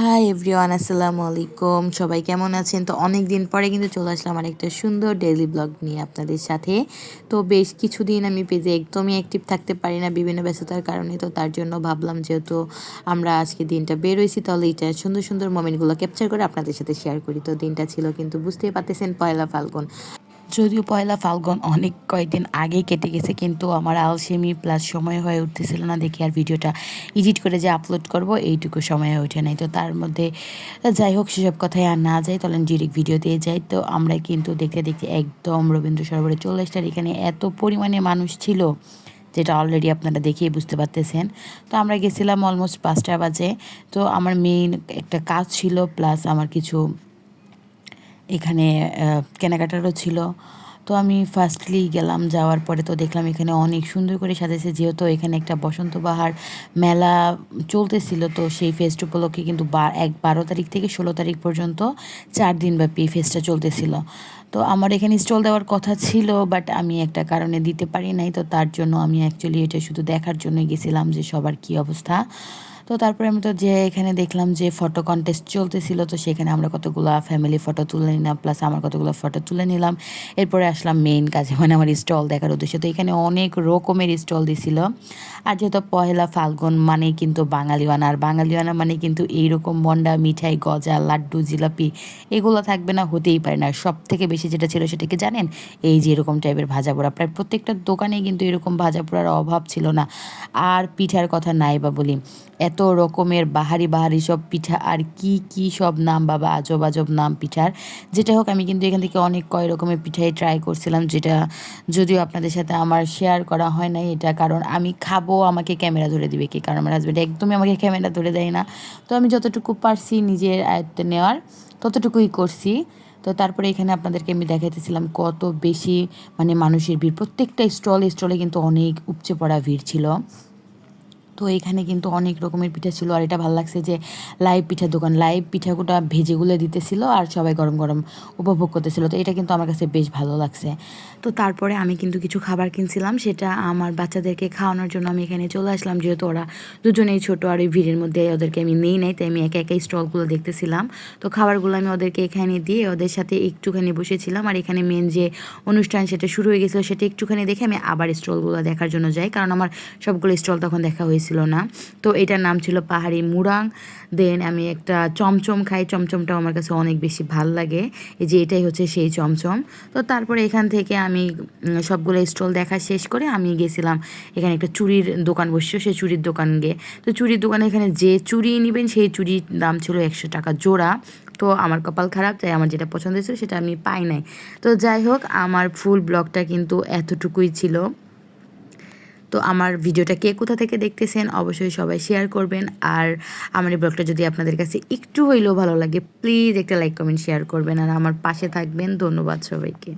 Hi everyone আসসালামু আলাইকুম। সবাই কেমন আছেন? তো অনেক দিন পরে কিন্তু চলে আসলাম আর একটা সুন্দর ডেইলি ব্লগ নিয়ে আপনাদের সাথে। তো বেশ কিছুদিন আমি পেজে একদমই অ্যাক্টিভ থাকতে পারি না বিভিন্ন ব্যস্ততার কারণে। তো তার জন্য ভাবলাম যেহেতু আমরা আজকে দিনটা বের হয়েছি, তাহলে এটা সুন্দর সুন্দর মোমেন্টগুলো ক্যাপচার করে আপনাদের সাথে শেয়ার করি। তো দিনটা ছিল কিন্তু বুঝতেই পারতেছেন পয়লা ফাল্গুন। যদিও পয়লা ফাল্গুন অনেক কয়েকদিন আগে কেটে গেছে, কিন্তু আমার আলসেমি প্লাস সময় হয়ে উঠতেছিল না দেখি আর ভিডিওটা এডিট করে যে আপলোড করব, এইটুকু সময় হয়ে ওঠে নাই। তো তার মধ্যে যাই হোক, সেসব কথায় আর না যাই, তাহলে ডিরেক্ট ভিডিও দিয়ে যাই। তো আমরা কিন্তু দেখতে দেখতে একদম রবীন্দ্র সরোবরে চলে আসলে এখানে এত পরিমাণে মানুষ ছিল যেটা অলরেডি আপনারা দেখিয়ে বুঝতে পারতেছেন। তো আমরা গেছিলাম অলমোস্ট পাঁচটা বাজে, তো আমার মেইন একটা কাজ ছিল প্লাস আমার কিছু এখানে কেনাকাটারও ছিল। তো আমি ফার্স্টলি গেলাম, যাওয়ার পরে তো দেখলাম এখানে অনেক সুন্দর করে সাজেছে যেহেতু এখানে একটা বসন্ত বাহার মেলা চলতেছিল, তো সেই ফেস্ট উপলক্ষে কিন্তু এক বারো তারিখ থেকে ষোলো তারিখ পর্যন্ত চার দিন ব্যাপী এই ফেস্টটা চলতেছিল। তো আমার এখানে স্টল দেওয়ার কথা ছিল বাট আমি একটা কারণে দিতে পারি নাই। তো তার জন্য আমি অ্যাকচুয়ালি এটা শুধু দেখার জন্য গেছিলাম যে সবার কী অবস্থা। তো তারপরে আমি তো যে এখানে দেখলাম যে ফটো কন্টেস্ট চলতেছিল, তো সেখানে আমরা কতগুলো ফ্যামিলি ফটো তুলে নিলাম প্লাস আমার কতগুলো ফটো তুলে নিলাম। এরপরে আসলাম মেইন কাজে মানে আমার স্টল দেখার উদ্দেশ্যে। তো এখানে অনেক রকমের স্টল দিছিল। আর যেহেতু পহেলা ফাল্গুন মানে কিন্তু বাঙালিওয়ানা, আর বাঙালিওয়ানা মানে কিন্তু এইরকম মন্ডা, মিঠাই, গজা, লাড্ডু, জিলাপি, এগুলো থাকবে না, হতেই পারে না। সব থেকে বেশি যেটা ছিল সেটা কি জানেন? এই যে এরকম টাইপের ভাজা পোড়া। প্রায় প্রত্যেকটা দোকানেই কিন্তু এরকম ভাজা পোড়ার অভাব ছিল না। আর পিঠার কথা নাই বা বলি, এত রকমের বাহারি বাহারি সব পিঠা আর কি কি সব নাম বাবা, আজব আজব নাম পিঠার। যেটা হোক, আমি কিন্তু এখান থেকে অনেক কয় রকমের পিঠাই ট্রাই করছিলাম, যেটা যদিও আপনাদের সাথে আমার শেয়ার করা হয় নাই এটা কারণ আমি খাব, আমাকে ক্যামেরা ধরে দিবে কি? কারণ আমার হাজব্যান্ড একদমই আমাকে ক্যামেরা ধরে দেয় না। তো আমি যতটুকু পারছি নিজের আয়ত্তে নেওয়ার, ততটুকুই করছি। তো তারপরে এখানে আপনাদেরকে আমি দেখাইতেছিলাম কত বেশি মানে মানুষের ভিড়। প্রত্যেকটা স্টল স্টলে কিন্তু অনেক উপচে পড়া ভিড় ছিল। তো এখানে কিন্তু অনেক রকমের পিঠা ছিল। আর এটা ভালো লাগছে যে লাইভ পিঠার দোকান। লাইভ পিঠাগুলো ভেজেগুলো দিতেছিল আর সবাই গরম গরম উপভোগ করতেছিল। তো এটা কিন্তু আমার কাছে বেশ ভালো লাগছে। তো তারপরে আমি কিন্তু কিছু খাবার কিনছিলাম। সেটা আমার বাচ্চাদেরকে খাওয়ানোর জন্য আমি এখানে চলে আসলাম। যেহেতু ওরা দুজনেই ছোটো আর ওই ভিড়ের মধ্যে ওদেরকে আমি নেই নাই, তাই আমি একা একা স্টলগুলো দেখতেছিলাম। তো খাবারগুলো আমি ওদেরকে এখানে দিয়ে ওদের সাথে একটুখানি বসেছিলাম। আর এখানে মেন যে অনুষ্ঠান সেটা শুরু হয়ে গেছিল, সেটা একটুখানি দেখে আমি আবার স্টলগুলো দেখার জন্য যাই। কারণ আমার সবগুলো স্টল তখন দেখা হয়েছে। ছিল না। তো এটার নাম ছিল পাহাড়ি মুরাং। দেন আমি একটা চমচম খাই। চমচমটাও আমার কাছে অনেক বেশি ভালো লাগে। এই যে এটাই হচ্ছে সেই চমচম। তো তারপরে এখান থেকে আমি সবগুলো স্টল দেখা শেষ করে আমি গেছিলাম এখানে একটা চুরির দোকান বসছিল। সেই চুরির দোকান গিয়ে। তো চুরির দোকানে এখানে যে চুরি নেবেন সেই চুরির দাম ছিল একশো টাকা জোড়া। তো আমার কপাল খারাপ, তাই আমার যেটা পছন্দ ছিল সেটা আমি পাই নাই। তো যাই হোক, আমার ফুল ব্লগটা কিন্তু এতটুকুই ছিল। তো আমার ভিডিওটা কে কোথা থেকে দেখতেছেন অবশ্যই সবাই শেয়ার করবেন। আর আমার এই ব্লগটা যদি আপনাদের কাছে একটু হইলেও ভালো লাগে প্লিজ একটা লাইক কমেন্ট শেয়ার করবেন। আর আমার পাশে থাকবেন। ধন্যবাদ সবাইকে।